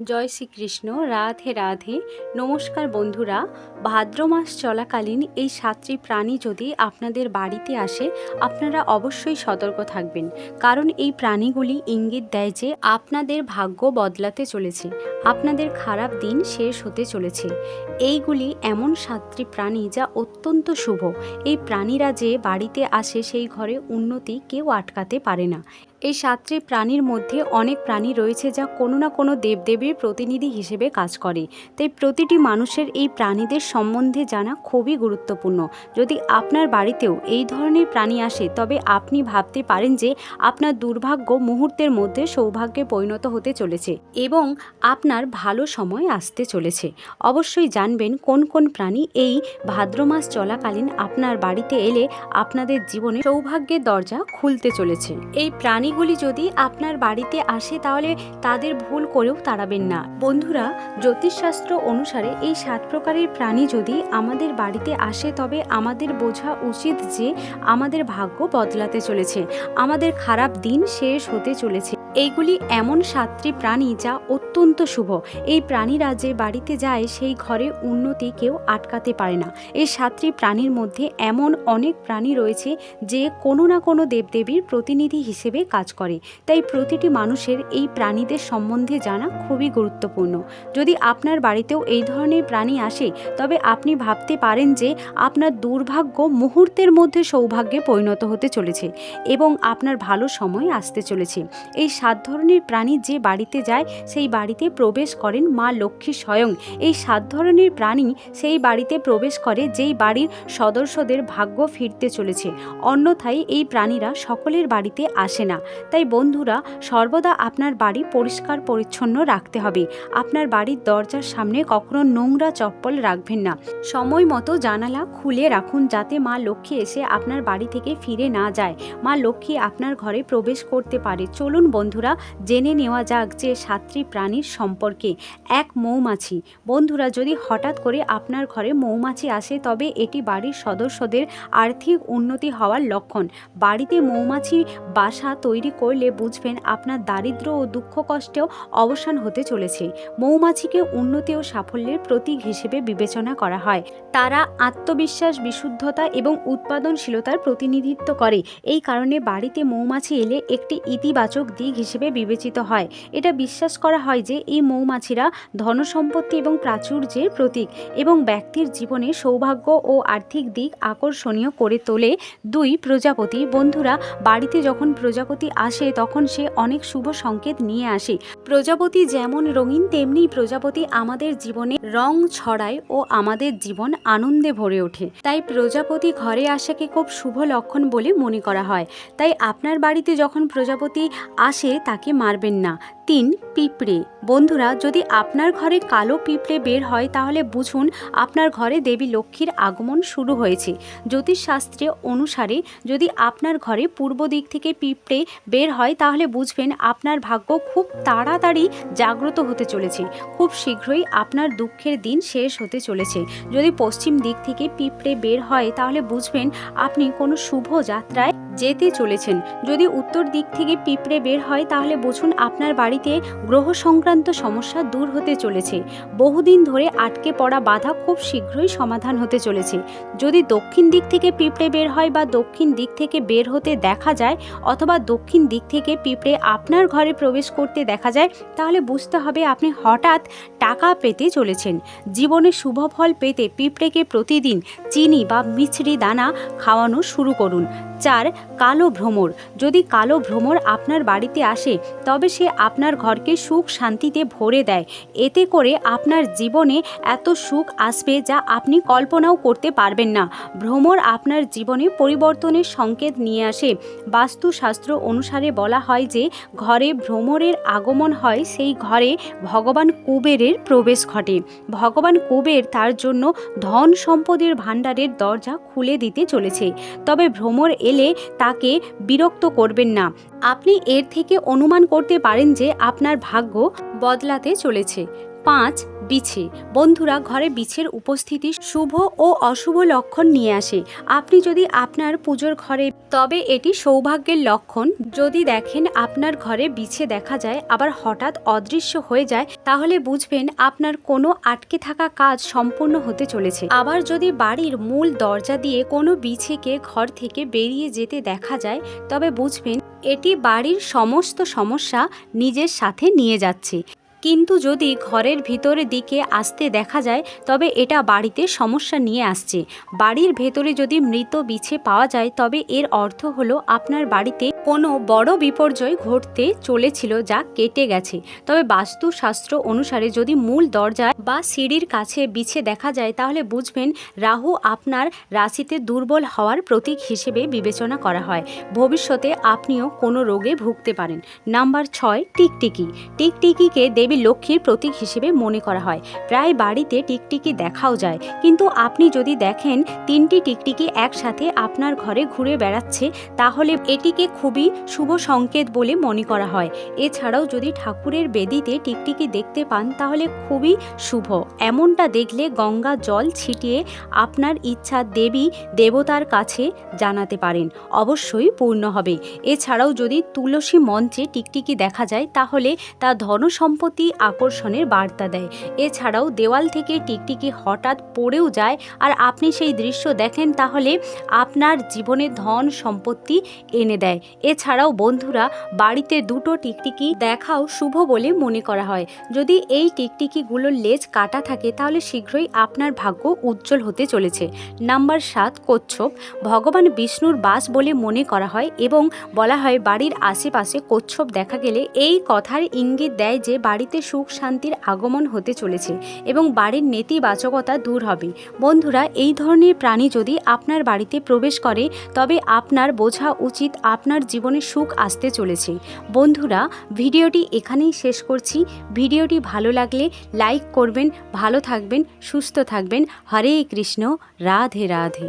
জয় শ্রীকৃষ্ণ, রাধে রাধে। নমস্কার বন্ধুরা, ভাদ্র মাস চলাকালীন এই সাতটি প্রাণী যদি আপনাদের বাড়িতে আসে, আপনারা অবশ্যই সতর্ক থাকবেন। কারণ এই প্রাণীগুলি ইঙ্গিত দেয় যে আপনাদের ভাগ্য বদলাতে চলেছে, আপনাদের খারাপ দিন শেষ হতে চলেছে। এইগুলি এমন সাতটি প্রাণী যা অত্যন্ত শুভ। এই প্রাণীরা যে বাড়িতে আসে, সেই ঘরে উন্নতি কেউ আটকাতে পারে না। এই সাতটি প্রাণীর মধ্যে অনেক প্রাণী রয়েছে যা কোনো না কোনো দেবদেবীর প্রতিনিধি হিসেবে কাজ করে। তাই প্রতিটি মানুষের এই প্রাণীদের সম্বন্ধে জানা খুবই গুরুত্বপূর্ণ। যদি আপনার বাড়িতেও এই ধরনের প্রাণী আসে, তবে আপনি ভাবতে পারেন যে আপনার দুর্ভাগ্য মুহূর্তের মধ্যে সৌভাগ্যে পরিণত হতে চলেছে এবং আপনার ভালো সময় আসতে চলেছে। অবশ্যই জানবেন কোন কোন প্রাণী এই ভাদ্র মাস চলাকালীন আপনার বাড়িতে এলে আপনাদের জীবনে সৌভাগ্যের দরজা খুলতে চলেছে। এই প্রাণীগুলি যদি আপনার বাড়িতে আসে, তাহলে তাদের ভুল করেও তাড়াবেন না। বন্ধুরা, জ্যোতিষশাস্ত্র অনুসারে এই সাত প্রকারের প্রাণী যদি আমাদের বাড়িতে আসে, তবে আমাদের বোঝা উচিত যে আমাদের ভাগ্য বদলাতে চলেছে। আমাদের খারাপ দিন শেষ হতে চলেছে। এইগুলি এমন সাতটি প্রাণী যা অত্যন্ত শুভ। এই প্রাণীরা যে বাড়িতে যায়, সেই ঘরে উন্নতি কেউ আটকাতে পারে না। এই সাতটি প্রাণীর মধ্যে এমন অনেক প্রাণী রয়েছে যে কোনো না কোনো দেবদেবীর প্রতিনিধি হিসেবে কাজ করে। তাই প্রতিটি মানুষের এই প্রাণীদের সম্বন্ধে জানা খুবই গুরুত্বপূর্ণ। যদি আপনার বাড়িতেও এই ধরনের প্রাণী আসে, তবে আপনি ভাবতে পারেন যে আপনার দুর্ভাগ্য মুহূর্তের মধ্যে সৌভাগ্যে পরিণত হতে চলেছে এবং আপনার ভালো সময় আসতে চলেছে। এই সাত ধরনের প্রাণী যে বাড়িতে যায়, সেই বাড়িতে প্রবেশ করেন মা লক্ষ্মী স্বয়ং। এই সাত ধরনের প্রাণী সেই বাড়িতে প্রবেশ করে, যেই বাড়ির সদস্যদের ভাগ্য ফিরতে চলেছে। অন্যথায় এই প্রাণীরা সকলের বাড়িতে আসে না। তাই বন্ধুরা, সর্বদা আপনার বাড়ি পরিষ্কার পরিচ্ছন্ন রাখতে হবে। আপনার বাড়ির দরজার সামনে কখনো নোংরা চপ্পল রাখবেন না। সময় মতো জানালা খুলে রাখুন যাতে মা লক্ষ্মী এসে আপনার বাড়ি থেকে ফিরে না যায়। মা লক্ষ্মী আপনার ঘরে প্রবেশ করতে পারে। চলুন বন্ধুরা, জেনে নেওয়া যাক যে সাতটি প্রাণীর সম্পর্কে। এক মৌমাছি। বন্ধুরা, যদি হঠাৎ করে আপনার ঘরে মৌমাছি আসে, তবে এটি বাড়ির সদস্যদের আর্থিক উন্নতি হওয়ার লক্ষণ। বাড়িতে মৌমাছি বাসা তৈরি করলে বুঝবেন আপনার দারিদ্র ও দুঃখ কষ্টেও অবসান হতে চলেছে। মৌমাছিকে উন্নতি ও সাফল্যের প্রতীক হিসেবে বিবেচনা করা হয়। তারা আত্মবিশ্বাস, বিশুদ্ধতা এবং উৎপাদনশীলতার প্রতিনিধিত্ব করে। এই কারণে বাড়িতে মৌমাছি এলে একটি ইতিবাচক দিক হিসেবে বিবেচিত হয়। এটা বিশ্বাস করা হয় যে এই মৌমাছিরা ধনসম্পত্তি এবং প্রাচুর্যের প্রতীক এবং ব্যক্তির জীবনে সৌভাগ্য ও আর্থিক দিক আকর্ষণীয় করে তোলে দুই প্রজাপতি। বন্ধুরা, বাড়িতে যখন প্রজাপতি আসে তখন সে অনেক শুভ সংকেত নিয়ে আসে। প্রজাপতি যেমন রঙিন, তেমনি প্রজাপতি আমাদের জীবনে রং ছড়ায় ও আমাদের জীবন আনন্দে ভরে ওঠে। তাই প্রজাপতি ঘরে আসাকে খুব শুভ লক্ষণ বলে মনে করা হয়। তাই আপনার বাড়িতে যখন প্রজাপতি আসে তাকে মারবেন না। তিন পিঁপড়ে। বন্ধুরা, যদি আপনার ঘরে কালো পিঁপড়ে বের হয়, তাহলে বুঝুন আপনার ঘরে দেবী লক্ষ্মীর আগমন শুরু হয়েছে। জ্যোতিষশাস্ত্রে অনুসারে যদি আপনার ঘরে পূর্ব দিক থেকে পিঁপড়ে বের হয়, তাহলে বুঝবেন আপনার ভাগ্য খুব তাড়াতাড়ি জাগ্রত হতে চলেছে। খুব শীঘ্রই আপনার দুঃখের দিন শেষ হতে চলেছে। যদি পশ্চিম দিক থেকে পিঁপড়ে বের হয়, তাহলে বুঝবেন আপনি কোনো শুভ যাত্রায় যেতে চলেছেন। যদি উত্তর দিক থেকে পিঁপড়ে বের হয়, তাহলে বুঝুন আপনার বাড়িতে গ্রহ সংক্রান্ত সমস্যা দূর হতে চলেছে। বহুদিন ধরে আটকে পড়া বাধা খুব শীঘ্রই সমাধান হতে চলেছে। যদি দক্ষিণ দিক থেকে পিঁপড়ে বের হয় বা দক্ষিণ দিক থেকে বের হতে দেখা যায় অথবা দক্ষিণ দিক থেকে পিঁপড়ে আপনার ঘরে প্রবেশ করতে দেখা যায়, তাহলে বুঝতে হবে আপনি হঠাৎ টাকা পেতে চলেছেন। জীবনে শুভ ফল পেতে পিঁপড়েকে প্রতিদিন চিনি বা মিছরি দানা খাওয়ানো শুরু করুন। চার কালো ভ্রমর। যদি কালো ভ্রমর আপনার বাড়িতে আসে, তবে সে আপনার ঘরকে সুখ শান্তিতে ভরে দেয়। এতে করে আপনার জীবনে এত সুখ আসবে যা আপনি কল্পনাও করতে পারবেন না। ভ্রমর আপনার জীবনে পরিবর্তনের সংকেত নিয়ে আসে। বাস্তুশাস্ত্র অনুসারে বলা হয় যে, ঘরে ভ্রমরের আগমন হয়, সেই ঘরে ভগবান কুবেরের প্রবেশ ঘটে। ভগবান কুবের তার জন্য ধন সম্পদের ভাণ্ডারের দরজা খুলে দিতে চলেছে। তবে ভ্রমর এলে তাকে বিরক্ত করবেন না। আপনি এর থেকে অনুমান করতে পারেন যে আপনার ভাগ্য বদলাতে চলেছে। পাঁচ বিছে। বন্ধুরা, ঘরে বিছের উপস্থিতি শুভ ও অশুভ লক্ষণ নিয়ে আসে। আপনি যদি আপনার পুজোর ঘরে, তবে এটি সৌভাগ্যের লক্ষণ। যদি দেখেন আপনার ঘরে বিছে দেখা যায়, আবার হঠাৎ অদৃশ্য হয়ে যায়, তাহলে বুঝবেন আপনার কোনো আটকে থাকা কাজ সম্পূর্ণ হতে চলেছে। আবার যদি বাড়ির মূল দরজা দিয়ে কোনো বিছেকে ঘর থেকে বেরিয়ে যেতে দেখা যায়, তবে বুঝবেন এটি বাড়ির সমস্ত সমস্যা নিজের সাথে নিয়ে যাচ্ছে। কিন্তু যদি ঘরের ভিতরের দিকে আসতে দেখা যায়, তবে এটা বাড়িতে সমস্যা নিয়ে আসছে। বাড়ির ভেতরে যদি মৃত বিছে পাওয়া যায়, তবে এর অর্থ হলো আপনার বাড়িতে কোনো বড় বিপর্যয় ঘটতে চলেছিল যা কেটে গেছে। তবে বাস্তুশাস্ত্র অনুসারে যদি মূল দরজায় বা সিঁড়ির কাছে বিছে দেখা যায়, তাহলে বুঝবেন রাহু আপনার রাশিতে দুর্বল হওয়ার প্রতীক হিসেবে বিবেচনা করা হয়। ভবিষ্যতে আপনিও কোনো রোগে ভুগতে পারেন। নাম্বার ছয়, টিকটিকি। টিকটিকিকে দেবী লক্ষ্মীর প্রতীক হিসেবে মনে করা হয়। প্রায় বাড়িতে টিকটিকি দেখাও যায়। কিন্তু আপনি যদি দেখেন তিনটি টিকটিকি একসাথে আপনার ঘরে ঘুরে বেড়াচ্ছে, তাহলে এটিকে খুবই শুভ সংকেত বলে মনে করা হয়। এছাড়াও যদি ঠাকুরের বেদিতে টিকটিকি দেখতে পান, তাহলে খুবই শুভ। এমনটা দেখলে গঙ্গা জল ছিটিয়ে আপনার ইচ্ছা দেবী, দেবতার কাছে জানাতে পারেন। অবশ্যই পূর্ণ হবে। এছাড়াও যদি তুলসী মঞ্চে টিকটিকি দেখা যায়, তাহলে তা ধন সম্পত্তি আকর্ষণের বার্তা দেয়। এছাড়াও দেওয়াল থেকে টিকটিকি হঠাৎ পড়েও যায় আর আপনি সেই দৃশ্য দেখেন, তাহলে আপনার জীবনে ধন সম্পত্তি এনে দেয়। এছাড়াও বন্ধুরা, বাড়িতে দুটো টিকটিকি দেখাও শুভ বলে মনে করা হয়। যদি এই টিকটিকিগুলোর লেজ কাটা থাকে, তাহলে শীঘ্রই আপনার ভাগ্য উজ্জ্বল হতে চলেছে। নাম্বার সাত, কচ্ছপ। ভগবান বিষ্ণুর বাস বলে মনে করা হয় এবং বলা হয়, বাড়ির আশেপাশে কচ্ছপ দেখা গেলে এই কথার ইঙ্গিত দেয় যে, বাড়িতে সুখ শান্তির আগমন হতে চলেছে এবং বাড়ির নেতিবাচকতা দূর হবে। বন্ধুরা, এই ধরনের প্রাণী যদি আপনার বাড়িতে প্রবেশ করে, তবে আপনার বোঝা উচিত আপনার জীবনে সুখ আসতে চলেছে। বন্ধুরা, ভিডিওটি এখানেই শেষ করছি। ভিডিওটি ভালো লাগলে লাইক করবেন, ভালো থাকবেন, সুস্থ থাকবেন। হরে কৃষ্ণ, রাধে রাধে।